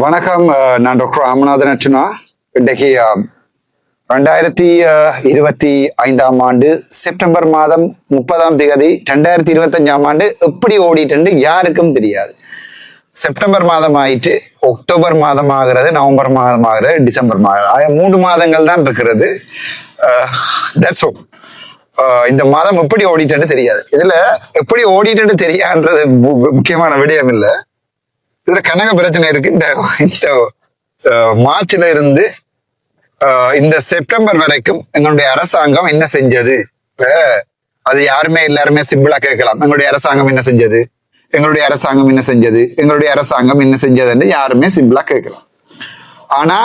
வணக்கம் நான் டாக்டர் ராமநாதன் அர்ச்சுனா இன்றைக்கு ரெண்டாயிரத்தி இருபத்தி ஐந்தாம் ஆண்டு செப்டம்பர் மாதம் முப்பதாம் தேதி ரெண்டாயிரத்தி இருபத்தஞ்சாம் ஆண்டு எப்படி ஓடிட்டு யாருக்கும் தெரியாது. செப்டம்பர் மாதம் ஆயிட்டு அக்டோபர் மாதம் ஆகிறது நவம்பர் மாதம் ஆகிறது டிசம்பர் மாதம் மூன்று மாதங்கள் தான் இருக்கிறது. தட்ஸ் ஓ இந்த மாதம் எப்படி ஓடிட்டுன்னு தெரியாது. இதுல எப்படி ஓடிட்டுன்னு தெரியான்றது மு- முக்கியமான விடயம் இல்லை இதுல கனக பிரச்சனை இருக்கு. இந்த இந்த மார்ச்ல இருந்து இந்த செப்டம்பர் வரைக்கும் எங்களுடைய அரசாங்கம் என்ன செஞ்சது? இப்ப அது யாருமே எல்லாருமே சிம்பிளா கேட்கலாம். எங்களுடைய அரசாங்கம் என்ன செஞ்சது? எங்களுடைய அரசாங்கம் என்ன செஞ்சது? எங்களுடைய அரசாங்கம் என்ன செஞ்சதுன்னு யாருமே சிம்பிளா கேட்கலாம். ஆனா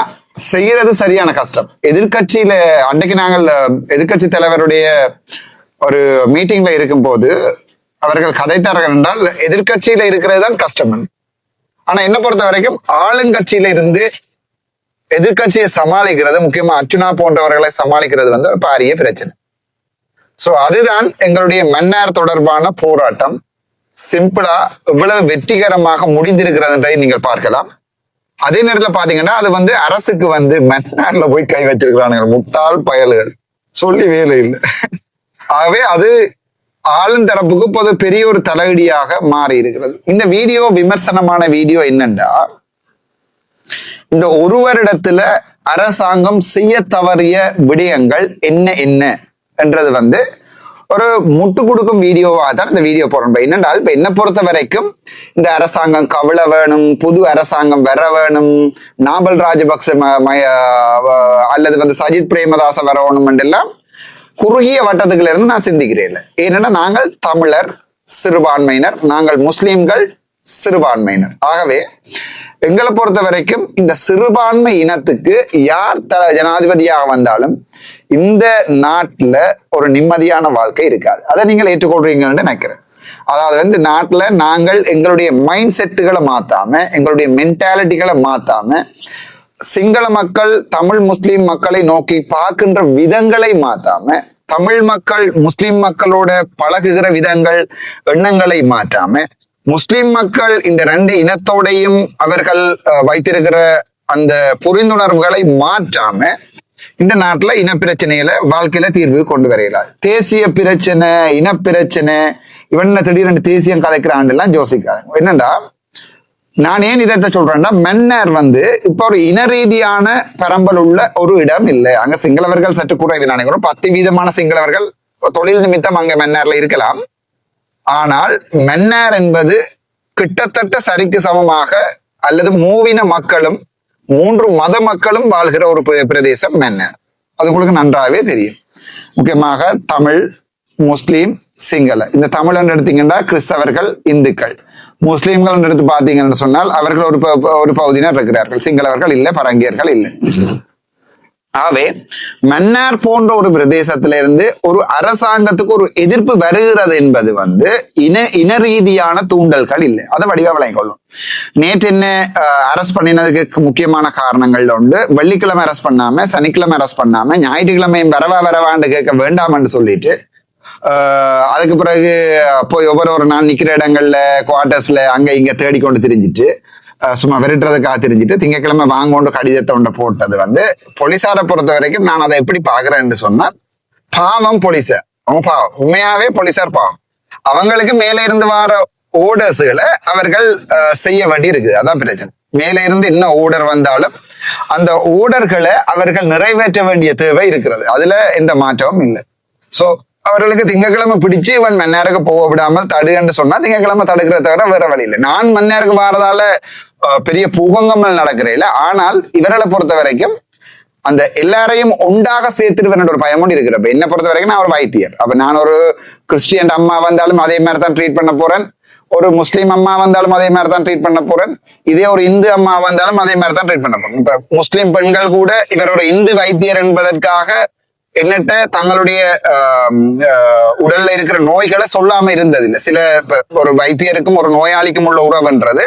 செய்யறது சரியான கஷ்டம். எதிர்க்கட்சியில அன்றைக்கு நாங்கள் எதிர்கட்சி எதிர்க்கட்சி தலைவருடைய ஒரு மீட்டிங்ல இருக்கும் போது அவர்கள் கதைத்தார்கள் என்றால் எதிர்க்கட்சியில இருக்கிறது தான் கஷ்டம். ஆனா என்ன பொறுத்த வரைக்கும் ஆளுங்கட்சியில இருந்து எதிர்க்கட்சியை சமாளிக்கிறது முக்கியமா அர்ச்சுனா போன்றவர்களை சமாளிக்கிறது வந்து ஒரு பாரிய பிரச்சனை. சோ அதுதான் எங்களுடைய மன்னார் தொடர்பான போராட்டம். சிம்பிளா இவ்வளவு வெற்றிகரமாக முடிந்திருக்கிறதுன்றதை நீங்கள் பார்க்கலாம். அதே நேரத்துல பாத்தீங்கன்னா அது வந்து அரசுக்கு வந்து மன்னார்ல போய் கை வச்சிருக்கிறானுங்க. முட்டாள் பயல்கள். சொல்லி வேலை இல்லை. ஆகவே அது ஆளுந்தரப்புக்கு பொது பெரிய ஒரு தலையடியாக மாறி இருக்கிறது இந்த வீடியோ விமர்சனமான வீடியோ என்னண்டா இந்த ஒரு வருடத்துல அரசாங்கம் செய்ய தவறிய விடயங்கள் என்ன என்ன என்றது வந்து ஒரு முட்டு கொடுக்கும் வீடியோவா தான் இந்த வீடியோ போறோம் என்னென்றால் இப்ப என்ன பொறுத்த வரைக்கும் இந்த அரசாங்கம் கவல வேணும் புது அரசாங்கம் வர வேணும் நாபல் ராஜபக்ச ம- அல்லது வந்து சஜித் பிரேமதாச வரணும் எல்லாம் குறுகிய வட்டத்துக்குள்ள இருந்து நான் சிந்திக்கிறேன் ஏனென்னா நாங்கள் தமிழர் சிறுபான்மையினர் நாங்கள் முஸ்லீம்கள் சிறுபான்மையினர். ஆகவே எங்களை பொறுத்த வரைக்கும் இந்த சிறுபான்மை இனத்துக்கு யார் த ஜனாதிபதியாக வந்தாலும் இந்த நாட்டில் ஒரு நிம்மதியான வாழ்க்கை இருக்காது. அதை நீங்கள் ஏற்றுக்கொள்றீங்கன்னு நினைக்கிறேன். அதாவது வந்து நாட்டில் நாங்கள் எங்களுடைய மைண்ட் செட்டுகளை மாத்தாம எங்களுடைய மென்டாலிட்டிகளை மாத்தாம சிங்கள மக்கள் தமிழ் முஸ்லீம் மக்களை நோக்கி பார்க்கின்ற விதங்களை மாத்தாம தமிழ் மக்கள் முஸ்லிம் மக்களோட பழகுகிற விதங்கள் எண்ணங்களை மாற்றாம முஸ்லிம் மக்கள் இந்த ரெண்டு இனத்தோடையும் அவர்கள் அஹ், வைத்திருக்கிற அந்த புரிந்துணர்வுகளை மாற்றாம இந்த நாட்டுல இனப்பிரச்சனையில வாழ்க்கையில தீர்வு கொண்டு வரையலாம் தேசிய பிரச்சனை இனப்பிரச்சனை இவன் திடீரென்று தேசியம் கலைக்கிறான் எல்லாம் யோசிக்காது என்னண்டா? நான் ஏன் இதை சொல்றேன்னா மென்னர் வந்து இப்ப ஒரு இன ரீதியான பரம்பல் உள்ள ஒரு இடம் இல்லை. அங்க சிங்களவர்கள் சற்று குறைவு நினைக்கிறோம். பத்து வீதமான சிங்களவர்கள் தொழில் நிமித்தம் அங்க மென்னர்ல இருக்கலாம். ஆனால் மென்னர் என்பது கிட்டத்தட்ட சரிக்கு சமமாக அல்லது மூவின மக்களும் மூன்று மத மக்களும் வாழ்கிற ஒரு பிர- பிரதேசம் மென்னர். அது உங்களுக்கு நன்றாகவே தெரியும். முக்கியமாக தமிழ் முஸ்லீம் சிங்கள. இந்த தமிழ் என்று எடுத்தீங்கன்னா கிறிஸ்தவர்கள் இந்துக்கள். முஸ்லீம்கள் எடுத்து பார்த்தீங்கன்னு சொன்னால் அவர்கள் ஒரு ப- ஒரு பகுதியினர் இருக்கிறார்கள். சிங்களவர்கள் இல்லை பரங்கியர்கள் இல்லை. ஆகவே மன்னார் போன்ற ஒரு பிரதேசத்திலிருந்து ஒரு அரசாங்கத்துக்கு ஒரு எதிர்ப்பு வருகிறது என்பது வந்து இன இன ரீதியான தூண்டல்கள் இல்லை. அதை வடிவா விளங்கிக் கொள்ளும். நேற்று என்ன அரெஸ்ட் பண்ணினதுக்கு முக்கியமான காரணங்கள் உண்டு. வெள்ளிக்கிழமை அரெஸ்ட் பண்ணாம சனிக்கிழமை அரெஸ்ட் பண்ணாம ஞாயிற்றுக்கிழமையும் வரவா வரவான்னு கேட்க வேண்டாம்னு சொல்லிட்டு அதுக்கு பிறகு போய் ஒவ்வொரு ஒரு நான் நிக்கிற இடங்கள்ல குவார்ட்டர்ஸ்ல அங்க இங்க தேடிக்கொண்டு தெரிஞ்சிச்சு. சும்மா விரட்டுறதுக்காக தெரிஞ்சுட்டு திங்கட்கிழமை வாங்கோண்டு கடிதத்தை ஒன்று போட்டது வந்து போலீஸாரை பொறுத்த வரைக்கும் நான் அதை எப்படி பாக்குறேன்னு சொன்னால் பாவம் போலீஸார் அவங்க பாவம் உண்மையாவே போலீசார் பாவம். அவங்களுக்கு மேலே இருந்து வர ஓர்டர்ஸ்களை அவர்கள் செய்ய வேண்டி இருக்கு. அதான் பிரச்சனை. மேலே இருந்து என்ன ஓர்டர் வந்தாலும் அந்த ஓர்டர்களை அவர்கள் நிறைவேற்ற வேண்டிய தேவை இருக்கிறது. அதுல எந்த மாற்றமும் இல்லை. சோ அவர்களுக்கு திங்கக்கிழமை பிடிச்சு இவன் மன்னாருக்கு போக விடாமல் தடுன்னு சொன்னா திங்கக்கிழமை தடுக்கிற தவிர வேற வழி இல்லை. நான் மன்னாருக்கு வாரதால பெரிய பூகங்கமல் நடக்கிறேன் ஆனால் இவர்களை பொறுத்த வரைக்கும் அந்த எல்லாரையும் ஒன்றாக சேர்த்துருவேன் ஒரு பயமும் இருக்கிறப்ப என்ன பொறுத்த வரைக்கும் நான் ஒரு வைத்தியர். அப்ப நான் ஒரு கிறிஸ்டியன் அம்மா வந்தாலும் அதே மாதிரி தான் ட்ரீட் பண்ண போறேன். ஒரு முஸ்லீம் அம்மா வந்தாலும் அதே மாதிரி தான் ட்ரீட் பண்ண போறேன். இதே ஒரு இந்து அம்மா வந்தாலும் அதே மாதிரி தான் ட்ரீட் பண்ண போறேன். இப்ப முஸ்லீம் பெண்கள் கூட இவர் ஒரு இந்து வைத்தியர் என்பதற்காக என்னட்ட தங்களுடைய ஆஹ், உடல்ல இருக்கிற நோய்களை சொல்லாம இருந்தது இல்லை சில ஒரு வைத்தியருக்கும் ஒரு நோயாளிக்கும் உள்ள உறவுன்றது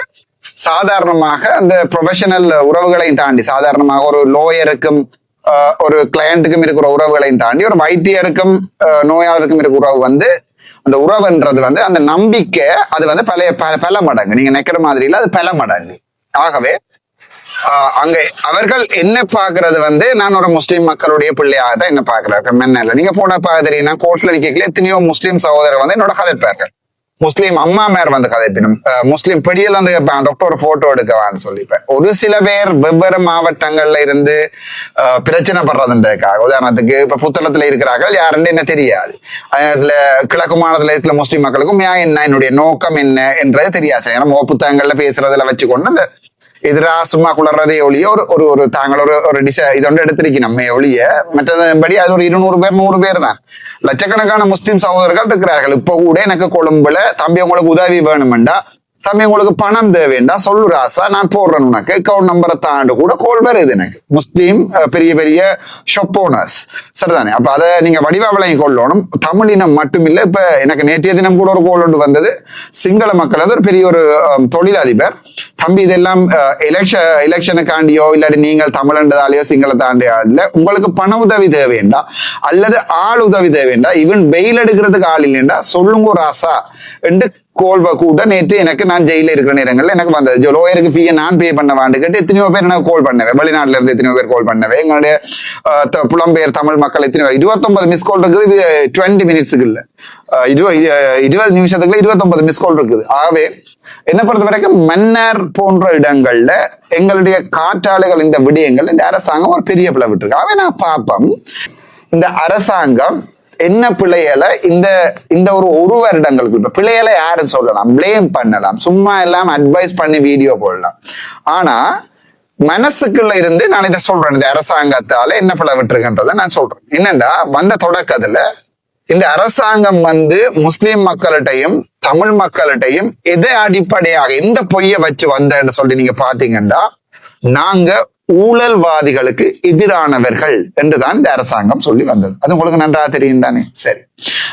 சாதாரணமாக அந்த ப்ரொஃபஷனல் உறவுகளையும் தாண்டி சாதாரணமாக ஒரு லோயருக்கும் ஆஹ், ஒரு கிளையண்ட்டுக்கும் இருக்கிற உறவுகளையும் தாண்டி ஒரு வைத்தியருக்கும் நோயாளருக்கும் இருக்கிற உறவு வந்து அந்த உறவுன்றது வந்து அந்த நம்பிக்கை அது வந்து பழைய பல பல மடங்கு. நீங்க நினைக்கிற மாதிரி இல்லை அது பல மடங்கு. ஆகவே அங்க அவர்கள் என்ன பாக்குறது வந்து நான் ஒரு முஸ்லீம் மக்களுடைய பிள்ளையாக தான் என்ன பாக்குறாரு மென்ன நீங்க போன பாக்குறீங்கன்னா கோர்ட்ஸ்ல நிக்கல எத்தனையோ முஸ்லீம் சகோதரர் வந்து என்னோட கதைப்பார்கள். முஸ்லீம் அம்மா மேர் வந்து கதைப்பினும் முஸ்லீம் பிடியில் வந்து கேட்பேன் டாக்டர் ஒரு போட்டோ எடுக்கவான்னு சொல்லிப்பேன். ஒரு சில பேர் வெவ்வேறு மாவட்டங்கள்ல இருந்து பிரச்சனை படுறதுன்றதுக்காக. உதாரணத்துக்கு இப்ப புத்தளத்துல இருக்கிறார்கள் யாருன்னு என்ன தெரியாது. அதுல கிழக்கு மாநிலத்துல இருக்கிற முஸ்லீம் மக்களுக்கும் ஏன் என்ன? என்னுடைய நோக்கம் என்ன? என்றது தெரியாது. ஏன்னா புத்தகங்கள்ல பேசுறதுல வச்சுக்கொண்டு அந்த எதிரா சும்மா குளர்றதே ஒழிய ஒரு ஒரு ஒரு தாங்கள் ஒரு ஒரு டிச இதொண்டு எடுத்திருக்கி நம்ம ஒழிய. மற்றபடி அது ஒரு இருநூறு பேர் நூறு பேர் தான். லட்சக்கணக்கான முஸ்லீம் சகோதரர்கள் இருக்கிறார்கள். இப்போ கூட எனக்கு கொழும்புல தம்பி உங்களுக்கு உதவி வேணுமெண்டா தம்பி உங்களுக்கு பணம் தேவைண்டா? சொல்லு ராசா நான் போடுறேன் உனக்கு. அக்கௌண்ட் நம்பரை தாண்டு கூட கோல் வருது எனக்கு. முஸ்லீம் பெரிய பெரிய ஷொப் ஓனர்ஸ் சரிதானே? அப்ப அதை நீங்க வடிவாவளையும் கொள்ளணும். தமிழ் இனம் மட்டுமில்லை இப்ப எனக்கு நேற்றைய தினம் கூட ஒரு கோல் ஒன்று வந்தது. சிங்கள மக்கள் வந்து ஒரு பெரிய ஒரு தொழிலதிபர். தம்பி இதெல்லாம் எலெக்ஷன் எலெக்ஷனுக்காண்டியோ இல்லாட்டி நீங்கள் தமிழன்றதாலேயோ சிங்கள தாண்டியோ இல்ல உங்களுக்கு பண உதவி தேவைண்டா? அல்லது ஆள் உதவி தேவைண்டா? ஈவன் பெயில் எடுக்கிறதுக்கு ஆள் இல்லைண்டா? சொல்லுங்க ராசா. என்று கோல்வை கூட நேற்று எனக்கு நான் ஜெயில இருக்கிற நேரங்களில் எனக்கு வந்தது. லோயருக்கு ஃபீயை நான் பே பண்ண வாண்டு கேட்டு எத்தனையோ பேர் எனக்கு கால் பண்ணவே வெளிநாட்டுல இருந்து எத்தனையோ பேர் கால் பண்ணவே. எங்களுடைய புலம்பெயர் தமிழ் மக்கள் எத்தனையோ இருபத்தொன்பது மிஸ் கால் இருக்குது டுவெண்ட்டி மினிட்ஸுக்கு இல்லை இருபது இருபது நிமிஷத்துக்குள்ள இருபத்தொன்பது மிஸ் கால் இருக்குது. ஆகவே என்ன பொறுத்த வரைக்கும் மன்னர் போன்ற இடங்கள்ல எங்களுடைய காற்றாலைகள் இந்த விடயங்கள் இந்த அரசாங்கம் ஒரு பெரிய பிள்ளை விட்டுருக்கு. ஆகவே நான் பார்ப்போம். இந்த அரசாங்கம் என்ன பிள்ளையில இந்த இந்த ஒரு ஒரு வருடங்களுக்கு இப்ப பிள்ளையில யாருன்னு சொல்லலாம். ப்ளேம் பண்ணலாம். சும்மா எல்லாம் அட்வைஸ் பண்ணி வீடியோ போடலாம். ஆனா மனசுக்குள்ள இருந்து நான் இதை சொல்றேன். இந்த அரசாங்கத்தால என்ன பிள்ளை விட்டுருக்கன்றதை நான் சொல்றேன். என்னண்டா? வந்த தொடக்கத்துல இந்த அரசாங்கம் வந்து முஸ்லிம் மக்கள்கிட்டையும் தமிழ் மக்கள்கிட்டையும் எதை அடிப்படையாக எந்த பொய்ய வச்சு வந்தேன்னு சொல்லி நீங்க பாத்தீங்கன்னா நாங்க ஊழல்வாதிகளுக்கு எதிரானவர்கள் என்றுதான் இந்த அரசாங்கம் சொல்லி வந்தது. அது உங்களுக்கு நன்றா தெரியும் தானே? சரி.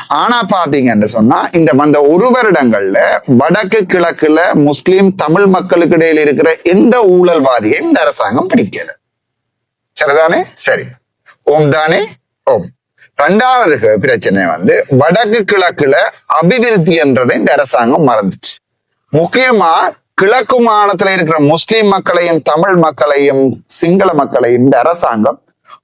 ஆனா பாத்தீங்கன்னு சொன்னா இந்த வந்த ஒரு வருடங்கள்ல வடக்கு கிழக்குல முஸ்லிம் தமிழ் மக்களுக்கு இடையில இருக்கிற எந்த ஊழல்வாதியை இந்த அரசாங்கம் பிடிக்கல. சரிதானே? சரி. ஓம் தானே? ஓம். ரெண்டாவது பிரச்சனை வந்து வடக்கு கிழக்குல அபிவிருத்தி என்றதை இந்த அரசாங்கம் மறந்துச்சு. முக்கியமா கிழக்கு மாநிலத்தில் இருக்கிற முஸ்லிம் மக்களையும் தமிழ் மக்களையும் சிங்கள மக்களையும் இந்த அரசாங்கம்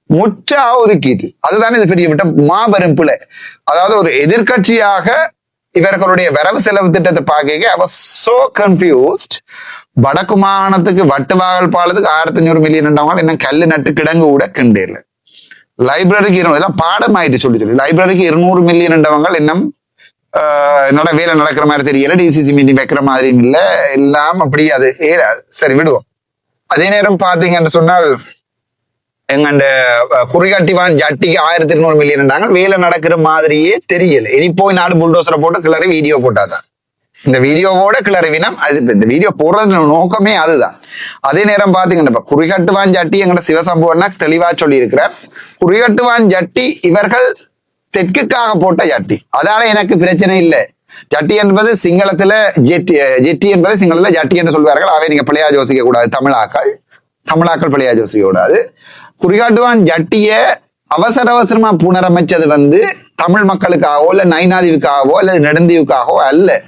முற்றா ஒதுக்கிட்டு அதுதானே இது பெரிய விட்ட மாபெரும் பிழை. அதாவது ஒரு எதிர்கட்சியாக இவர்களுடைய வரவு செலவு திட்டத்தை பார்க்க அவர் சோ கன்ஃபியூஸ்ட் வடக்கு மாகாணத்துக்கு வட்டு வாகல் பாலத்துக்கு ஆயிரத்தி அஞ்சூறு மில்லியன் ரெண்டவங்க இன்னும் கல்லு நட்டு கிடங்கு கூட கிண்டேல லைப்ரரிக்கு இருநூறு இதெல்லாம் பாடம் ஆயிட்டு சொல்லி சொல்லி லைப்ரரிக்கு இருநூறு மில்லியன் ரெண்டவங்க இன்னும் நட வேலை நடக்கிற மாதிரி தெரியல டிசிசி மீட்டிங் வைக்கிற மாதிரி இல்ல. எல்லாம் அப்படி அது சரி விடுவோம். அதே நேரம் பார்த்தீங்கன்னு சொன்னால் எங்கண்ட குறிகாட்டிவான் ஜட்டிக்கு ஆயிரத்தி இருநூறு மில்லியன்டாங்க வேலை நடக்கிற மாதிரியே தெரியல. இனி போய் நாடு புல்டோசரை போட்டு கிளறி வீடியோ போட்டாதான். இந்த வீடியோவோட கிளறிவினம் அது இந்த வீடியோ போடுறது நோக்கமே அதுதான். அதே நேரம் பாத்தீங்கன்னா இப்ப குறிகட்டுவான் ஜட்டி எங்கட சிவசம்புவன்னா தெளிவா சொல்லி இருக்கிறார் குறிகட்டுவான் ஜட்டி இவர்கள் தெற்குக்காக போட்ட ஜட்டி. அதால எனக்கு பிரச்சனை இல்லை. ஜட்டி என்பது சிங்களத்துல ஜெட்டி ஜெட்டி என்பது சிங்களத்துல ஜட்டி என்று சொல்வார்கள். அவை நீங்க பிள்ளையா யோசிக்க கூடாது. தமிழாக்கள். தமிழாக்கள் பிள்ளையா யோசிக்க கூடாது. குறிகாட்டுவான் ஜட்டிய அவசர அவசரமா புனரமைச்சது வந்து தமிழ் மக்களுக்காகவோ இல்ல நைனாதிவுக்காகவோ அல்லது நெடுந்தீவுக்காகவோ அல்ல.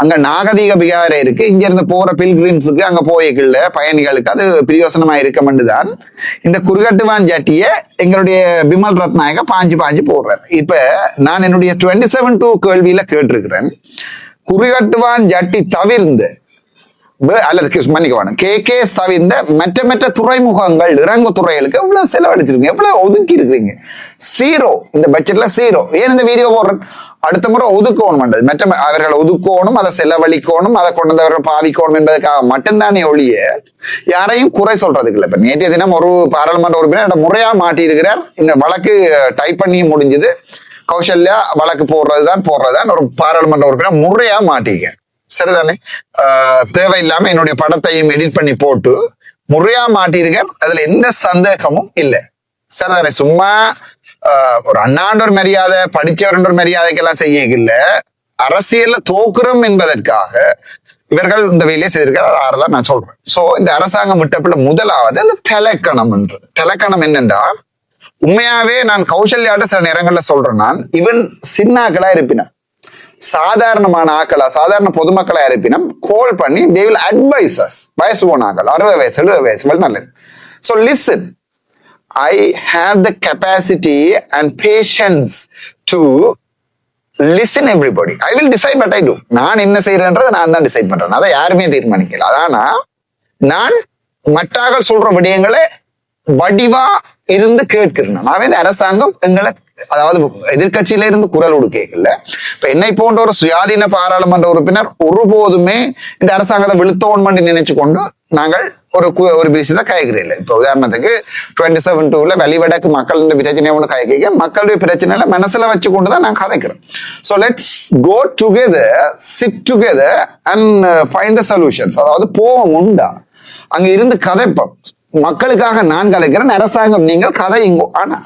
அங்க நாகதீக பிகாரம் இருக்கு. இங்க இருந்து போற பில்கிரிம்ஸுக்கு அங்க போய்க்குள்ள பயணிகளுக்கு அது பிரயோசனமா இருக்கமெண்டுதான் இந்த குறுகட்டுவான் ஜாட்டிய எங்களுடைய பிமல் ரத்நாயக பாஞ்சு பாஞ்சு போடுறார். இப்ப நான் என்னுடைய டுவெண்ட்டி செவன் டூ கேள்வியில கேட்டிருக்கிறேன். குறுகட்டுவான் ஜட்டி தவிர்ந்து அல்லது கிஸ் மன்னிக்க கே கே தவிர்ந்த மற்ற மற்ற துறைமுகங்கள் இறங்கு துறைகளுக்கு எவ்வளவு செலவழிச்சிருக்கீங்க? எவ்வளவு ஒதுக்கி இருக்கிறீங்க சீரோ இந்த பட்ஜெட்ல சீரோ ஏன் இந்த வீடியோ போடுறேன்? அடுத்த முறை ஒதுக்கணும் மற்ற அவர்களை ஒதுக்கணும் அதை செலவழிக்கணும் அதை கொண்டு வந்தவர்கள் பாவிக்கணும் என்பதற்காக மட்டும்தானே ஒழிய யாரையும் குறை சொல்றதுக்கு இல்லை. இப்ப நேற்றைய தினம் ஒரு பாராளுமன்ற உறுப்பினர் முறையா மாட்டியிருக்கிறார். இந்த வழக்கு டைப் பண்ணி முடிஞ்சது. கௌசல்யா வழக்கு போடுறது போடுறதுதான் போடுறதுதான் ஒரு பாராளுமன்ற உறுப்பினர் முறையா மாட்டிக்க சரிதானே? ஆஹ் தேவையில்லாம என்னுடைய படத்தையும் எடிட் பண்ணி போட்டு முறையா மாட்டியிருக்கேன். அதுல எந்த சந்தேகமும் இல்லை. சரிதானே? சும்மா ஆஹ் ஒரு அண்ணாண்ட ஒரு மரியாதை படிச்சவர்ன்ற ஒரு மரியாதைக்கெல்லாம் செய்ய இல்லை அரசியல்ல தோக்குறோம் என்பதற்காக இவர்கள் இந்த வேலையை செய்திருக்கிறார். ஆறுதான் நான் சொல்றேன். சோ இந்த அரசாங்கம் விட்டப்பில் முதலாவது அந்த தலைக்கணம் என்று. தலைக்கணம் என்னென்றா உண்மையாவே நான் கௌசல்யாட்ட சில நேரங்கள்ல சொல்றேன் நான். இவன் சின்னாக்களா இருப்பினான். சாதாரணமான ஆக்களா சாதாரண பொதுமக்களா இருப்பினும் கோல் பண்ணி தே வில் அட்வைஸ் அஸ் வயசு போன ஆக்கள் அறுபது வயசு எழுபது வயசு வரை நல்லது. So listen I have the capacity and patience to listen everybody I will decide but I do நான் என்ன செய்யறேன்றதை நான் தான் டிசைட் பண்றேன். அதை யாருமே தீர்மானிக்கல. அதானா நான் மற்றாக சொல்ற விடயங்களை வடிவா இருந்து கேட்கிறேன். நான் அரசாங்கம் எங்களை அதாவது எதிர்க்கட்சியில இருந்து குரல் கொடுக்கல. இப்ப என்னை போன்ற ஒரு சுயாதீன பாராளுமன்ற உறுப்பினர் ஒருபோதுமே இந்த அரசாங்கத்தை விழுத்தோன் பண்ணி நினைச்சு கொண்டு நாங்கள் ஒரு ஒரு விஷயத்தை கைகிறீர்கள் இப்ப உதாரணத்துக்கு டுவெண்ட்டி செவன் டூல வெளிவடக்கு மக்களின் பிரச்சனையை ஒன்று கைக்க மக்களுடைய பிரச்சனையில மனசுல வச்சு கொண்டு தான் நான் கதைக்கிறேன். So let's go together sit together and find the solutions அதாவது போவோம் உண்டா அங்க இருந்து கதைப்போம். மக்களுக்காக நான் கதைக்கிறேன் அரசாங்கம் நீங்கள் கதை இங்கோ. ஆனா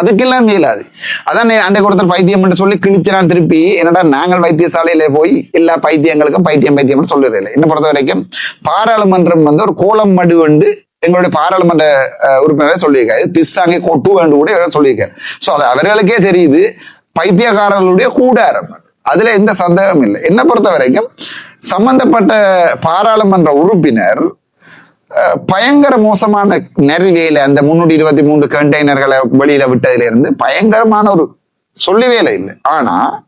அதுக்கெல்லாம் மேலாது. அதான் அண்டை கொடுத்த பைத்தியம் என்று சொல்லி கிழிச்சிறான் திருப்பி. என்னடா நாங்கள் வைத்தியசாலையில போய் எல்லா பைத்தியங்களுக்கும் பைத்தியம் பைத்தியம்னு சொல்லுறதில்லை என்ன பொறுத்த வரைக்கும் பாராளுமன்றம் வந்து ஒரு கோலம் மடு வந்து எங்களுடைய பாராளுமன்ற உறுப்பினரை உறுப்பினரே சொல்லியிருக்காரு. பிஸ்ஸாங்கே கொட்டு வேண்டு கூட சொல்லியிருக்காரு. ஸோ அது அவர்களுக்கே தெரியுது. பைத்தியக்காரர்களுடைய கூடாரம் அதுல எந்த சந்தேகமும் இல்லை. என்ன பொறுத்த வரைக்கும் சம்பந்தப்பட்ட பாராளுமன்ற உறுப்பினர் பயங்கர மோசமான நெறிவேல அந்த முன்னூத்தி இருபத்தி மூன்று கண்டெய்னர்களை வெளியில விட்டதுல இருந்து பயங்கரமான ஒரு சொல்லிவேலை இல்லை. ஆனா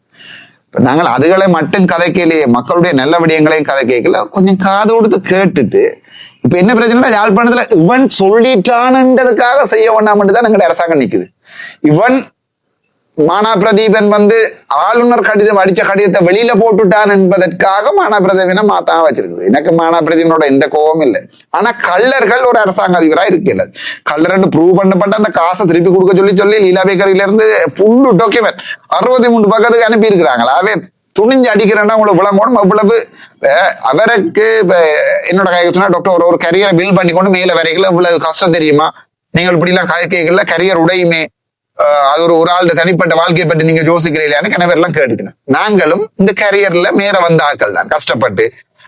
நாங்கள் அதுகளை மட்டும் கதைக்கலையே மக்களுடைய நல்ல விடயங்களையும் கதை கேட்கல கொஞ்சம் காது கொடுத்து கேட்டுட்டு இப்ப என்ன பிரச்சனைனா யாழ்ப்பாணத்துல இவன் சொல்லிட்டான்ன்றதுக்காக செய்ய வேண்டாம் தான் எங்களுடைய அரசாங்கம் நிக்குது. இவன் மானா பிரதீபன் வந்து ஆளுநர் கடிதம் அடிச்ச கடிதத்தை வெளியில போட்டுட்டான் என்பதற்காக மானா பிரதீபனை மாத்தா வச்சிருக்குது. எனக்கு மானா பிரதீபனோட எந்த கோபம் இல்லை. ஆனா கள்ளர்கள் ஒரு அரசாங்க அதிபரா இருக்கல கள்ளர் ப்ரூவ் பண்ணப்பட்ட அந்த காசை திருப்பி கொடுக்க சொல்லி சொல்லி லீலா பேக்கரியில இருந்து ஃபுல்லு டாக்குமெண்ட் அறுபத்தி மூணு பக்கத்துக்கு அனுப்பி இருக்கிறாங்களாவே துணிஞ்சு அடிக்கிறேன்னா உங்களுக்கு விளங்கணும். அவ்வளவு அவருக்கு இப்ப என்னோட கை சொன்னா டாக்டர் ஒரு ஒரு கரியரை பில் பண்ணி கொண்டு மேல வரைக்கல. இவ்வளவு கஷ்டம் தெரியுமா? நீங்கள் இப்படி எல்லாம் கேட்கல. கரியர் உடையுமே. அது ஒரு ஒரு ஆளுடைய தனிப்பட்ட வாழ்க்கையை பற்றி நீங்க யோசிக்கிறீங்களான்னு கிணவர் எல்லாம் கேட்டுக்கணும் நாங்களும் இந்த கரியர்ல மேல வந்த ஆட்கள் தான். கஷ்டப்பட்டு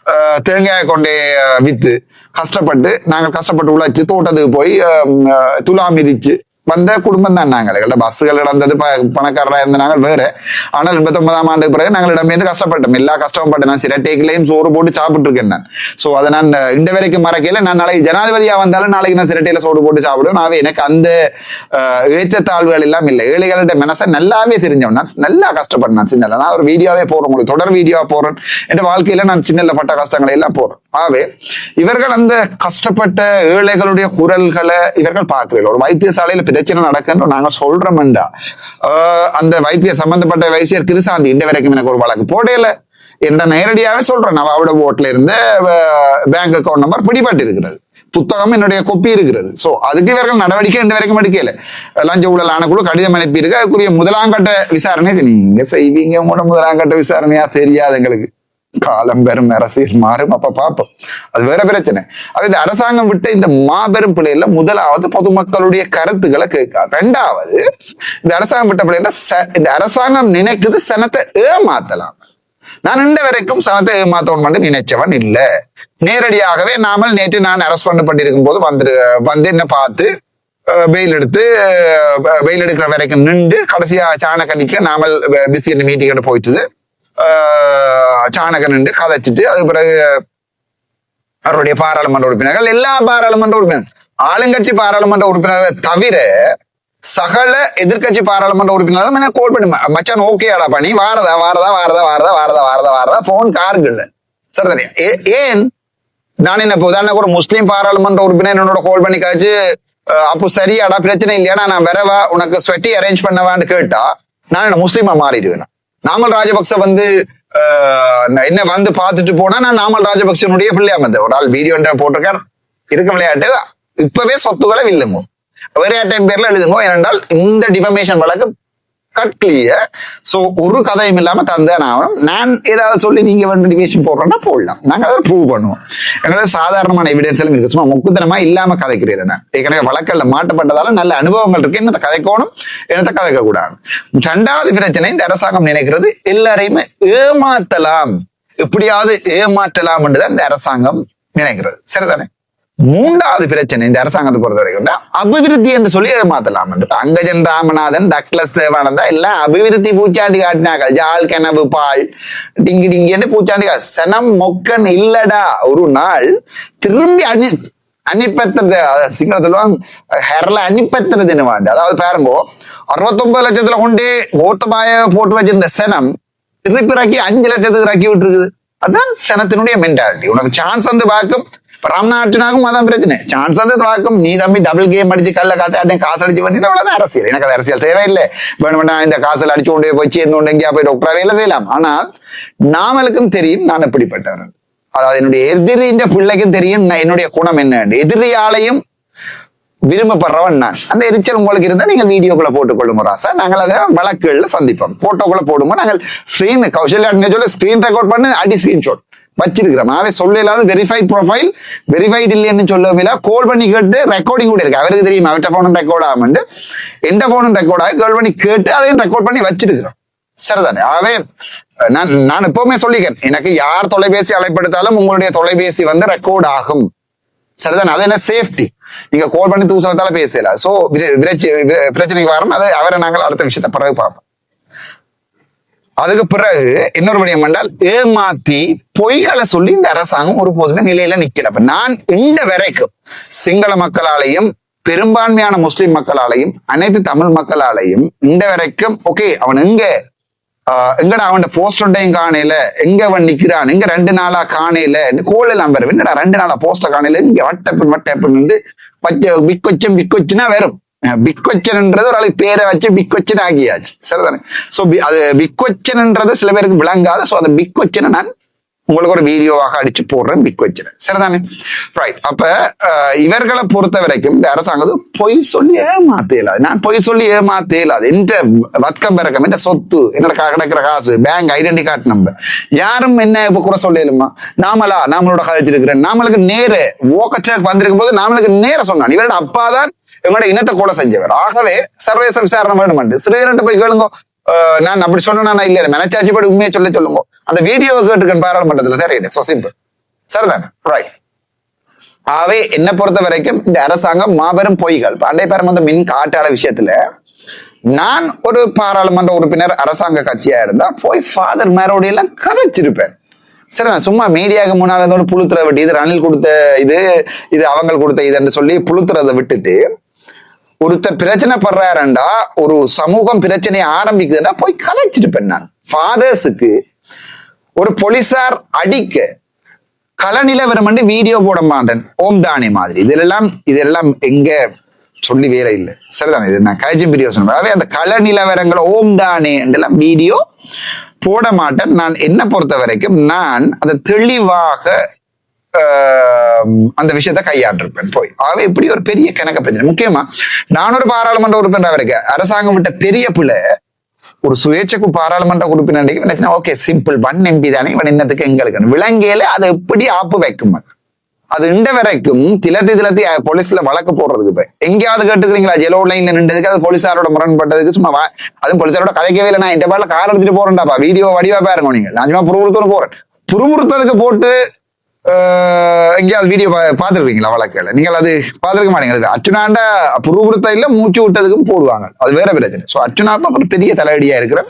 ஆஹ் தேங்காய் கொண்டே வித்து கஷ்டப்பட்டு நாங்கள் கஷ்டப்பட்டு உழைச்சு தோட்டத்துக்கு போய் ஆஹ் துலா மிதிச்சு வந்த குடும்பம் தான் நாங்கள். எங்கள்ட்ட பஸ்ஸுகள் நடந்தது பணக்காரராக இருந்த நாங்கள் வேற. ஆனால் எண்பத்தி ஒன்பதாம் ஆண்டுக்கு பிறகு நாங்கள் இடமேந்து கஷ்டப்பட்டோம். எல்லா கஷ்டமும் பட்டு நான் சிரட்டைக்குள்ளேயும் சோறு போட்டு சாப்பிட்டு இருக்கேன் நான். ஸோ அதை நான் இந்த வரைக்கும் மறக்கையில் நான் நாளைக்கு ஜனாதிபதியா வந்தாலும் நாளைக்கு நான் சிரட்டையில சோறு போட்டு சாப்பிடுவேன். ஆகவே எனக்கு அந்த ஆஹ், ஏற்றத்தாழ்வுகள் எல்லாம் இல்லை. ஏழைகளோட மனசை நல்லாவே தெரிஞ்சவன் நான். நல்லா கஷ்டப்பட்டேன் நான் சின்ன நான் ஒரு வீடியோவே போகிறேன் உங்களுக்கு தொடர் வீடியோவாக போறேன் என் வாழ்க்கையில நான் சின்னல பட்ட கஷ்டங்களை எல்லாம் போகிறேன் ஆகவே இவர்கள் அந்த கஷ்டப்பட்ட ஏழைகளுடைய குரல்களை இவர்கள் பார்க்கிறீர்கள். ஒரு வைத்தியசாலையில் பிரச்சனை நடக்குன்னு நாங்க சொல்றோம்டா. ஆஹ் அந்த வைத்திய சம்பந்தப்பட்ட வைத்தியர் கிருசாந்தி இந்த வரைக்கும் எனக்கு ஒரு வழக்கு போடையில என்ற நேரடியாவே சொல்றேன். நான் அவட ஓட்டுல இருந்து பேங்க் அக்கௌண்ட் நம்பர் பிடிபட்டு இருக்கிறது புத்தகம் என்னுடைய கொப்பி இருக்கிறது. சோ அதுக்கு இவர்கள் நடவடிக்கை ரெண்டு வரைக்கும் எடுக்கல. லஞ்ச ஊழல் ஆனக்குழு கடிதம் அனுப்பியிருக்கு. அதுக்குரிய முதலாங்கட்ட விசாரணை நீங்க செய்வீங்க. உங்களோட முதலாங்கட்ட விசாரணையா தெரியாது எங்களுக்கு. காலம் பெரும் அரசியல் மாறும். அப்ப பார்ப்போம். அது வேற பிரச்சனை. அப்ப இந்த அரசாங்கம் விட்ட இந்த மாபெரும் பிள்ளைல முதலாவது பொதுமக்களுடைய கருத்துக்களை கேட்காது ரெண்டாவது இந்த அரசாங்கம் விட்ட பிள்ளைல இந்த அரசாங்கம் நினைக்குது சனத்தை ஏமாத்தலாம். நான் இன்று வரைக்கும் சனத்தை ஏமாத்தவன் மட்டும் நினைச்சவன் இல்ல. நேரடியாகவே நாமல் நேற்று நான் அரெஸ்ட் பண்ணப்பட்டிருக்கும் போது வந்து வந்து என்ன பார்த்து வெயில் எடுத்து வெயில் எடுக்கிற வரைக்கும் நின்று கடைசியா சாணக்கணிக்க நாமல் பிசி மீட்டிங் போயிட்டுது. சாணகன் நின்று கதைச்சிட்டு அதுக்கு பிறகு அவருடைய பாராளுமன்ற உறுப்பினர்கள் எல்லா பாராளுமன்ற உறுப்பினர் ஆளுங்கட்சி பாராளுமன்ற உறுப்பினர்களை தவிர சகல எதிர்க்கட்சி பாராளுமன்ற உறுப்பினர்களும் என்ன கோல் பண்ணி மச்சான் ஓகேடா பண்ணி வாரதா வாரதா வாரதா வாரதா வாரதா வாரதா வாரதா போன் கார்கள். சரி ஏன் நான் என்ன இப்போ உதாரணம் ஒரு முஸ்லீம் பாராளுமன்ற உறுப்பினர் என்னோட கோல் பண்ணி காய்ச்சி அப்போ சரியாடா பிரச்சனை இல்லையாடா நான் வரவா உனக்கு ஸ்வெட்டி அரேஞ்ச் பண்ணவான்னு கேட்டா நான் என்ன முஸ்லீமா மாறிடுவேன்? நாமல் ராஜபக்ச வந்து நான் என்ன வந்து பார்த்துட்டு போனா நான் நாமல் ராஜபக்சனுடைய பிள்ளையா வந்து ஒரு ஆள் வீடியோ போட்டிருக்கார். இருக்க விளையாட்டு. இப்பவே சொத்துக்களை வில்லுங்க. விளையாட்டின் பேர்ல எழுதுங்க. ஏனென்றால் இந்த டிஃபமேஷன் வழக்கு கட்லிய ஸோ சோ ஒரு கதையும் இல்லாம தந்தேன் ஆகணும் நான் ஏதாவது சொல்லி நீங்க வந்து டிவேஷன் போடுறோம்னா போடலாம். நாங்க அதை ப்ரூவ் பண்ணுவோம். எங்களது சாதாரணமான எவிடன்ஸ் எல்லாம் இருக்கு. சும்மா முக்குத்தனமா இல்லாம கதைக்கிறீர்கள் நான் ஏற்கனவே வழக்கல்ல மாட்டப்பட்டதால நல்ல அனுபவங்கள் இருக்கு. என்னத்தை கதைக்கணும்? என்னத்தை கதைக்க கூடாது ரெண்டாவது பிரச்சனை இந்த அரசாங்கம் நினைக்கிறது எல்லாரையுமே ஏமாத்தலாம். எப்படியாவது ஏமாற்றலாம் என்றுதான் இந்த அரசாங்கம் நினைக்கிறது. சரிதானே? மூன்றாவது பிரச்சனை இந்த அரசாங்கத்தை பொறுத்த வரைக்கும் அபிவிருத்தி என்று சொல்லி ஏமாத்தலாம் அங்கஜன் ராமநாதன் டக்ளஸ் தேவானந்தா எல்லாம் அபிவிருத்தி பூச்சாண்டி காட்டினாக்கள் ஜால் கனவு பால் டிங்கி டிங்கின்னு பூச்சாண்டி கா- சனம் மொக்கன் இல்லடா. ஒரு நாள் திரும்பி அணி அன்னிப்பத்திரது சிங்கள சொல்லுவாங்க ஹெரல அன்னிப்பத்திரதுன்னு என்ன அதாவது பாருங்கோ அறுபத்தொன்பது லட்சத்துல கொண்டு கோத்தபாய போட்டு வச்சிருந்த சனம் திருப்பி இறக்கி அஞ்சு லட்சத்துக்கு இறக்கி விட்டுருக்குது. அதான் சனத்தினுடைய மென்டாலிட்டி உனக்கு சான்ஸ் வந்து பார்க்கும் இப்ப ராம்நாட்டினாகும் அதான் பிரச்சனை. சான்ஸ் அந்த தாக்கும் நீ தம்பி டபுள் கேம் அடிச்சு கல்ல காசு ஆட்டேன் காசு அடிச்சு பண்ணிட்டு அவ்வளவுதான். அரசியல். எனக்கு அது அரசியல் தேவையில்லை. வேணுமெண்டா இந்த காசுல அடிச்சு கொண்டு போய் சேர்ந்து கொண்டு எங்கேயா போய் டாக்டரா வேலை செய்யலாம். ஆனால் நாமளுக்கும் தெரியும் நான் எப்படிப்பட்டவர் அதாவது என்னுடைய எதிரின்ற பிள்ளைக்கும் தெரியும். நான் என்னுடைய குணம் என்ன? எதிரியாலையும் விரும்பப்படுறவன் நான். அந்த எரிச்சல் உங்களுக்கு இருந்தால் நீங்கள் வீடியோக்குள்ள போட்டுக்கொள்ளுங்க ராசா. நாங்கள் அதை வழக்குகளில் சந்திப்போம். போட்டோக்குள்ள போடுங்க. நாங்கள் ஸ்கிரீன் கௌசல்யா சொல்ல ஸ்கிரீன் ரெக்கார்ட் பண்ணி அடி ஸ்கிரீன்ஷாட் வச்சிருக்கிறோம். நாவே சொல்ல இல்லாத வெரிஃபைட் ப்ரொஃபைல் வெரிஃபைட் இல்லைன்னு சொல்லவும் இல்லை. கால் பண்ணி கேட்டு ரெக்கார்டிங் கூட இருக்கு. அவருக்கு தெரியும்? அவட்ட ஃபோனும் ரெக்கார்ட் ஆகும்ண்டு எந்த ஃபோனும் ரெக்கார்ட் ஆகி கால் பண்ணி கேட்டு அதையும் ரெக்கார்ட் பண்ணி வச்சிருக்கிறோம். சரிதானே? ஆகவே நான் நான் எப்பவுமே சொல்லிக்கிறேன். எனக்கு யார் தொலைபேசி அழைப்படுத்தாலும் உங்களுடைய தொலைபேசி வந்து ரெக்கார்ட் ஆகும். சரிதானே? அது என்ன சேஃப்டி நீங்க கால் பண்ணி தூசணத்தால பேசல. சோ பிரச்சனைக்கு வரும். அதை அவரை நாங்கள் அடுத்த விஷயத்த பிறகு பார்ப்போம். அதுக்கு பிறகு இன்னொரு விடயம் என்றால் ஏமாத்தி பொய்களை சொல்லி இந்த அரசாங்கம் ஒருபோதுமே நிலையில நிக்கல. அப்ப நான் இந்த வரைக்கும் சிங்கள மக்களாலையும் பெரும்பான்மையான முஸ்லிம் மக்களாலையும் அனைத்து தமிழ் மக்களாலையும் இந்த வரைக்கும் ஓகே அவன் எங்க ஆஹ் எங்கடா அவன் போஸ்ட் ஒன்றையும் காணையில எங்க அவன் நிக்கிறான் எங்க ரெண்டு நாளா காணையில கோல் எல்லாம் வரும். என்னடா ரெண்டு நாளா போஸ்ட காணையில இங்க வட்டப்பன் வட்டப்பன் வந்து பச்சை விக்கொச்சம் விக்கொச்சுன்னா வரும். பிக்கொச்சன்ன்றது ஒரு ஆளுக்கு பேரை வச்சு பிக்கொச்சன் ஆகியாச்சு. சரிதானே? ஸோ அது பிக்கொச்சன்ன்றது சில பேருக்கு விளங்காது. ஸோ அந்த பிக்கொச்சனை நான் உங்களுக்கு ஒரு வீடியோவாக அடிச்சு போடுறேன் பிக் சரிதானே? ரைட் அப்ப அஹ், இவர்களை பொறுத்த வரைக்கும் இந்த அரசாங்கம் பொய் சொல்லி ஏமாத்த இல்லாது நான் பொய் சொல்லி ஏமாத்த இயலாது என்ற வத்கம் பிறக்கம் என்ற சொத்து என்னோட கிடக்கிற காசு பேங்க் ஐடென்டி கார்டு நம்பர் யாரும் என்ன இப்போ கூட சொல்லலுமா? நாமளா நாமளோட கழிச்சிருக்கிறேன் நாமளுக்கு நேர ஓக்கச்சாக்கு வந்திருக்கும் போது நாமளுக்கு நேர சொன்னான். இவரோட அப்பா தான் எங்களோட இனத்தை கூட செஞ்சவர். ஆகவே சர்வதேச விசாரணை வேணுமெண்டு சிறுவர்கிட்ட போய் கேளுங்க. நான் அப்படி சொன்னா இல்ல மனச்சாட்சி படி உண்மையை சொல்ல சொல்லுங்க. அந்த வீடியோ கேட்டுக்கன் பாராளுமன்றத்துல. சரி சோ சிம்பிள் சரிதானே? ரைட் ஆகவே என்னை பொறுத்த வரைக்கும் இந்த அரசாங்கம் மாபெரும் பொய்கள். பண்டை பெருமந்த மின் காட்டாள விஷயத்துல நான் ஒரு பாராளுமன்ற உறுப்பினர் அரசாங்க கட்சியா இருந்தா போய் ஃபாதர் மேரோட எல்லாம் கதைச்சிருப்பேன். சரி நான் சும்மா மீடியாவுக்கு முன்னால இருந்தோட புழுத்துற விட்டு இது ரணில் கொடுத்த இது இது அவங்க கொடுத்த இதுன்னு சொல்லி புழுத்துறதை விட்டுட்டு ஒருத்தர் பிரச்சனை படுறாருண்டா ஒரு சமூகம் பிரச்சனையை ஆரம்பிக்குதுன்னா போய் கதைச்சிருப்பேன் நான். ஃபாதர்ஸுக்கு ஒரு போலீசார் அடிக்க களநிலவரம் வீடியோ போட மாட்டேன். ஓம் தானே மாதிரி. இதெல்லாம் இதெல்லாம் எங்க சொல்லி வேலை இல்லை. சரிதான்? இது நான் கழிச்சும் வீடியோ சொன்னேன். அந்த கள நிலவரங்களை ஓம் தானே எல்லாம் வீடியோ போட மாட்டேன். நான் என்ன பொறுத்த வரைக்கும் நான் அதை தெளிவாக அந்த விஷயத்த கையாண்டிருப்பேன். போய். ஆகவே இப்படி ஒரு பெரிய கணக்க பிரச்சனை. முக்கியமா நான் ஒரு பாராளுமன்ற உறுப்பினராக இருக்கேன் அரசாங்கம் விட்ட பெரிய பிள்ளை ஒரு சுயேட்சைக்கு பாராளுமன்ற உறுப்பினர் ஓகே சிம்பிள் ஒன் எம்பி தானே இவன் என்னத்துக்கு எங்களுக்கு விலங்கையில அதை எப்படி ஆப்பு வைக்கும் அது இண்ட வரைக்கும் திலத்தி திலத்தி போலீஸ்ல வழக்கு போடுறதுக்கு இப்ப எங்கேயாவது கேட்டுக்கிறீங்களா ஜெலோ லைன்ல நின்றதுக்கு அது போலீஸாரோட முரண்பட்டதுக்கு சும்மா அதுவும் போலீஸாரோட கதைக்கவே இல்லை நான் இந்த பாட்டில் கார் எடுத்துட்டு போறேன்டாப்பா. வீடியோ வடிவா பாருங்க நீங்க. நான் சும்மா புறவுறுத்தோட போறேன். புறவுறுத்ததுக்கு போட்டு எங்கேயாவது வீடியோ பார்த்துருப்பீங்களா வழக்கில் நீங்கள் அது பார்த்துருக்க மாட்டீங்க. அது அச்சுனாண்ட புருவருத்த மூச்சு விட்டதுக்கும் போடுவாங்க. அது வேற பிரச்சனை. ஸோ அர்ச்சுனாப்பா ஒரு பெரிய தலையடியாக இருக்கிற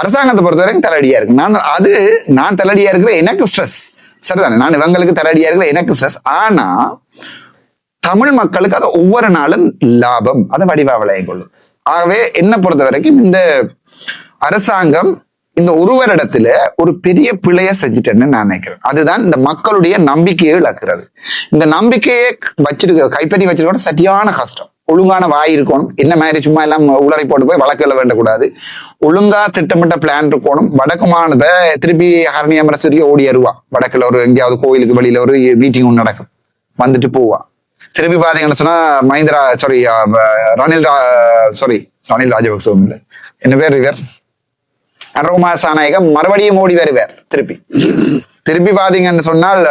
அரசாங்கத்தை பொறுத்த வரைக்கும் தலையடியா இருக்கு. நான் அது நான் தலையடியாக இருக்கிற எனக்கு ஸ்ட்ரெஸ் சரிதானே? நான் இவங்களுக்கு தலையடியாக இருக்கிற எனக்கு ஸ்ட்ரெஸ் ஆனால் தமிழ் மக்களுக்கு அது ஒவ்வொரு நாளும் லாபம். அதை வடிவா விளைய கொள்ளும். ஆகவே என்ன பொறுத்த வரைக்கும் இந்த அரசாங்கம் இந்த ஒருவரிடத்துல ஒரு பெரிய பிழைய செஞ்சுட்டேன்னு நான் நினைக்கிறேன். அதுதான் இந்த மக்களுடைய நம்பிக்கையை இழக்கிறது. இந்த நம்பிக்கையை வச்சிருக்க கைப்பற்றி வச்சிருக்க சரியான கஷ்டம். ஒழுங்கான வாய் இருக்கணும். என்ன மாதிரி சும்மா எல்லாம் உளறி போட்டு போய் வழக்குல வேண்டக்கூடாது. ஒழுங்கா திட்டமிட்ட பிளான் இருக்கணும். வடக்கு திருப்பி ஹரணியமர சிறிய ஓடி வருவா. வடக்குல ஒரு எங்கேயாவது கோயிலுக்கு வெளியில ஒரு மீட்டிங் ஒன்று நடக்கும். வந்துட்டு போவா. திருப்பி பாத்தீங்கன்னு சொன்னா மஹிந்திரா சாரி ரணில் சாரி ரணில் ராஜபக்சவும் என்ன பேர் இவர்? அனுகுமார் சாநாயகம் மறுபடியும் ஓடி வருவார் திருப்பி. திருப்பி பாத்தீங்கன்னு சொன்னால்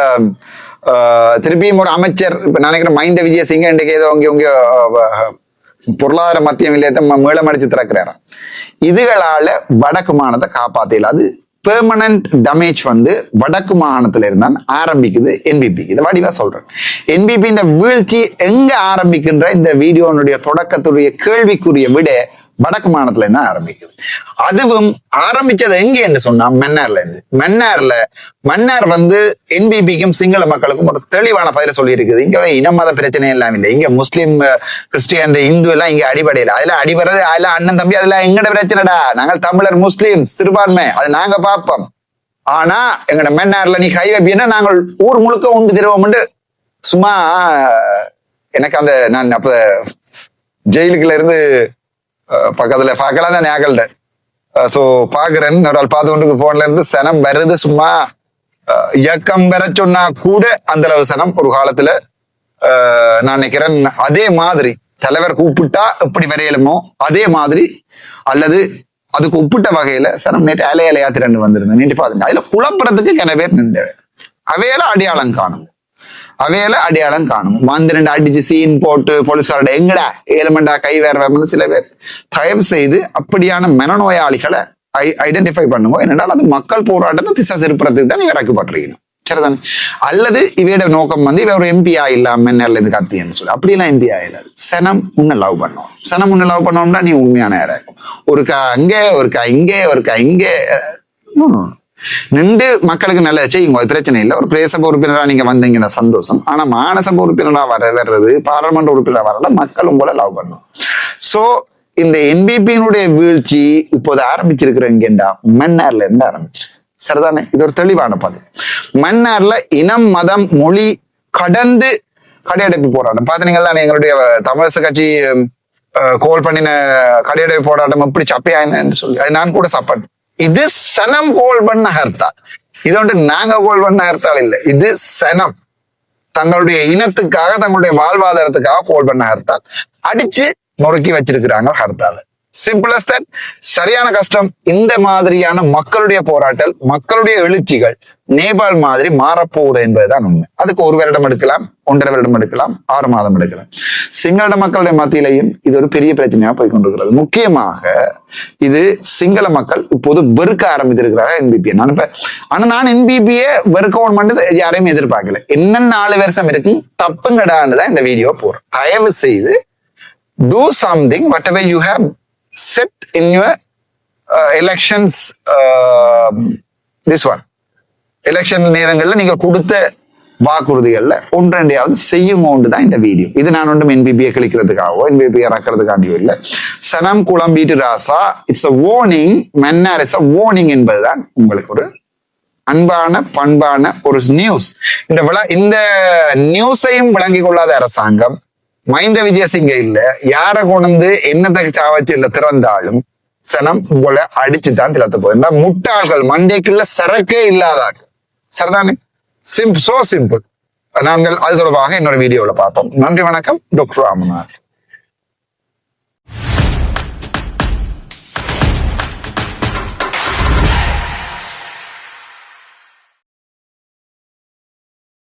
திருப்பியும் ஒரு அமைச்சர் இப்ப நினைக்கிறேன் மைந்த விஜயசிங்க இன்றைக்கு ஏதோ இங்க இங்க பொருளாதார மத்திய நிலையத்தை ம- அடிச்சு திறக்கிறாராம் இதுகளால வடக்கு மாநிலத்தை காப்பாத்தல அது பெர்மனன்ட் டேமேஜ் வந்து வடக்கு மாகாணத்துல இருந்தான் ஆரம்பிக்குது என்பிபி இதை வடிவா சொல்றேன். என்பிபி இந்த வீழ்ச்சி எங்க ஆரம்பிக்கின்ற இந்த வீடியோனுடைய தொடக்கத்துடைய கேள்விக்குரிய விட வடக்கு மாநிலத்துல இருந்து ஆரம்பிக்குது. அதுவும் ஆரம்பிச்சது எங்க என்று சொன்னா மன்னார்ல இருந்து. மன்னார்ல மன்னார் வந்து என்பிபிக்கும் சிங்கள மக்களுக்கும் ஒரு தெளிவான பதில சொல்லி இருக்குது இங்க இன மத பிரச்சனை எல்லாம் இல்லை. இங்க முஸ்லீம் கிறிஸ்டியன் இந்து எல்லாம் இங்க அடிபடையில அதுல அடிபடுறது அதுல அண்ணன் தம்பி அதுல எங்கட பிரச்சனைடா? நாங்கள் தமிழர் முஸ்லீம் சிறுபான்மை. அது நாங்க பார்ப்போம். ஆனா எங்கட மன்னார்ல நீ கை நாங்கள் ஊர் முழுக்க உண்டு திருவோம்ண்டு சும்மா எனக்கு அந்த நான் அப்ப ஜெயிலுக்குள்ள இருந்து பக்கத்துல பார்க்கலாம் தான் ஞாகல்ட ஸோ பாக்குறேன் ஒரு ஆள் பார்த்து கொண்டு போன்ல இருந்து சனம் வருது சும்மா இயக்கம் பெற சொன்னா கூட அந்த அளவு சனம் ஒரு காலத்துல நான் நினைக்கிறேன் அதே மாதிரி தலைவர் கூப்பிட்டா எப்படி வரையலுமோ அதே மாதிரி அல்லது அதுக்கு ஒப்பிட்ட வகையில சனம் நேற்று அலையலையா திரண்டு வந்திருந்தேன் நேற்று பாருங்க அதுல குழப்பறதுக்கு கன பேர் நின்று அவையெல்லாம் அடையாளம் காணும் அவையில அடையாளம் காணும். வந்து ரெண்டு அடிச்சு சீன் போட்டு போலீஸ்காரோட எங்கடா? ஏழுமண்டா கை வேற சில பேர் தயவு செய்து அப்படியான மனநோயாளிகளை ஐடென்டிஃபை பண்ணுங்க. என்னென்றால் அது மக்கள் போராட்டத்தை திசை திருப்புறதுக்கு தான் இவர் இறக்கப்படுறீங்க சரிதானே? அல்லது இவையோட நோக்கம் வந்து இவ ஒரு எம்பியா இல்லாம நெல்ல இது கத்தின்னு சொல்லி. அப்படிலாம் எம்பியா இல்லாது சனம் உன்னை லவ் பண்ணுவோம் சனம் உன்னை லவ் பண்ணோம்னா நீ உண்மையான இருக்கும். ஒருக்கா அங்கே ஒருக்கா இங்கே ஒருக்கா இங்கே. நின்று மக்களுக்கு நல்ல செய்யுங்க. அது பிரச்சனை இல்லை. ஒரு பிரேசப உறுப்பினராக நீங்க வந்தீங்கன்னா சந்தோஷம். ஆனா மானசப உறுப்பினராக வர வர்றது பாராளுமன்ற உறுப்பினராக வரல மக்கள் உங்களை லவ் பண்ணும். சோ இந்த என்பிபியினுடைய வீழ்ச்சி இப்போது ஆரம்பிச்சிருக்கிற எங்கேண்டா மன்னார்ல இருந்து ஆரம்பிச்சிருக்கு. சரிதானே? இது ஒரு தெளிவான பதில் மன்னார்ல இனம் மதம் மொழி கடந்து கடையடைப்பு போராட்டம். பார்த்தீங்கன்னா எங்களுடைய தமிழரசு கட்சி கோல் பண்ணின கடையடைப்பு போராட்டம் எப்படி சப்பையாயின்னு சொல்லி அது நான் கூட சாப்பாடு இது சனம் கோல் பண்ண ஹர்த்தால் இது வந்து நாங்க கோல் பண்ண ஹர்த்தால் இல்லை. இது சனம். தங்களுடைய இனத்துக்காக தங்களுடைய வாழ்வாதாரத்துக்காக கோல் பண்ண ஹர்த்தால் அடிச்சு நொறுக்கி வச்சிருக்கிறாங்க ஹர்த்தால் சிம்பிளஸ் தட் சரியான கஷ்டம். இந்த மாதிரியான மக்களுடைய போராட்டல் மக்களுடைய எழுச்சிகள் நேபாள் மாதிரி மாறப்போகுது என்பதுதான் உண்மை. அதுக்கு ஒரு வருடம் எடுக்கலாம் ஒன்றரை வருடம் எடுக்கலாம் ஆறு மாதம் எடுக்கலாம். சிங்கள மக்களுடைய மத்தியிலையும் இது ஒரு பெரிய பிரச்சனையா போய் கொண்டிருக்கிறது. முக்கியமாக இது சிங்கள மக்கள் இப்போது வெறுக்க ஆரம்பித்திருக்கிறாங்க என்பிபி நான் இப்ப ஆனா நான் என்பிபியை வெறுக்கவும் மட்டும் யாரையும் எதிர்பார்க்கல. என்ன நாலு வருஷம் இருக்கு தப்புங்கடான்னு தான் இந்த வீடியோ போறோம் தயவு செய்து something something ever you have set in your uh, elections uh, this one. Election நேரங்களில் நீங்க கொடுத்த வாக்குறுதிகள்ல செய்யும் செய்யுமோண்டு தான் இந்த வீடியோ இது நான் ஒன்றும் என்பிபியை கழிக்கிறதுக்காகவோ என்பிபியை இறக்கிறதுக்காண்டியோ இல்லை. சனம் குழம்பீட்டு ராசா it's a owning Mannar is a owning என்பதுதான் உங்களுக்கு ஒரு அன்பான பண்பான ஒரு நியூஸ் இந்த விழா இந்த நியூஸையும் விளங்கிக் கொள்ளாத அரசாங்கம் மைந்த விஜயசிங்க இல்ல. யார கொண்டு என்னத்தை சாவச்சு இல்ல திறந்தாலும் சனம் உங்களை அடிச்சுதான் தான் போயிருந்தா போகுது முட்டாள்கள் மண்டைக்குள்ள சரக்கே இல்லாதாக்கு சரிதானே? சிம் சோ சிம்பிள் நாங்கள் அது தொடர்பாக என்னோட வீடியோவில் பார்ப்போம். நன்றி வணக்கம். டாக்டர் ராமநாத்.